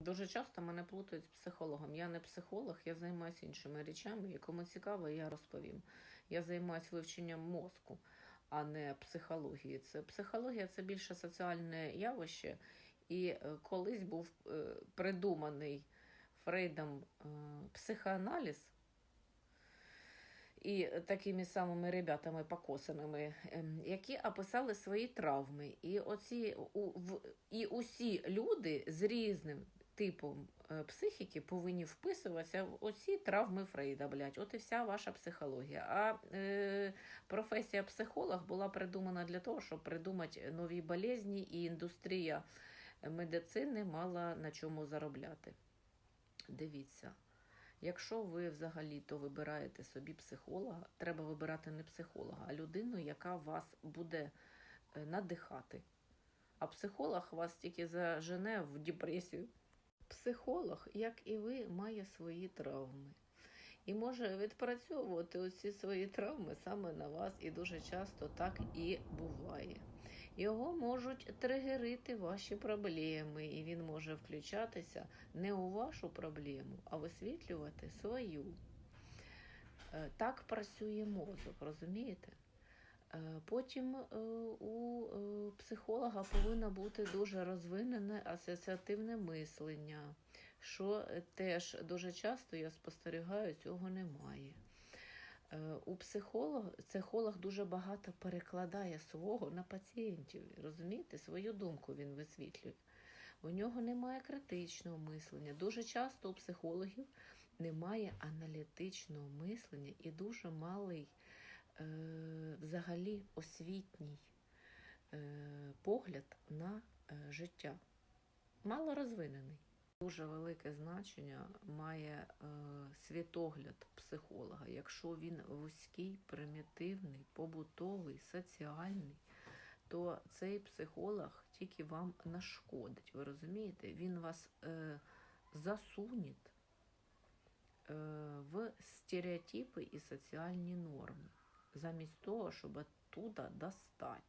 Дуже часто мене плутають з психологом. Я не психолог, я займаюся іншими речами. І кому цікаво, я розповім. Я займаюся вивченням мозку, а не психологією. Це психологія це більше соціальне явище. І е, колись був е, придуманий Фрейдом е, психоаналіз. І такими самими ребятами покосаними, ем, які описали свої травми. І оці у, в, і усі люди з різним типом е, психіки повинні вписуватися в оці травми Фрейда, блядь. От і вся ваша психологія. А е, професія психолог була придумана для того, щоб придумати нові болезні, і індустрія медицини мала на чому заробляти. Дивіться. Якщо ви взагалі-то вибираєте собі психолога, треба вибирати не психолога, а людину, яка вас буде е, надихати. А психолог вас тільки зажене в депресію. Психолог, як і ви, має свої травми. І може відпрацьовувати оці свої травми саме на вас, і дуже часто так і буває. Його можуть тригерити ваші проблеми, і він може включатися не у вашу проблему, а висвітлювати свою. Е, Так працює мозок, розумієте? Е, Потім е, у е, психолога повинно бути дуже розвинене асоціативне мислення, що теж дуже часто я спостерігаю, цього немає. У психолога психолог дуже багато перекладає свого на пацієнтів. Розумієте, свою думку він висвітлює. У нього немає критичного мислення. Дуже часто у психологів немає аналітичного мислення і дуже малий взагалі освітній е, погляд на е, життя. Мало розвинений. Дуже велике значення має е, світогляд психолога. Якщо він вузький, примітивний, побутовий, соціальний, то цей психолог тільки вам нашкодить. Ви розумієте? Він вас е, засуне е, в стереотипи і соціальні норми, замість того, щоб оттуда достати.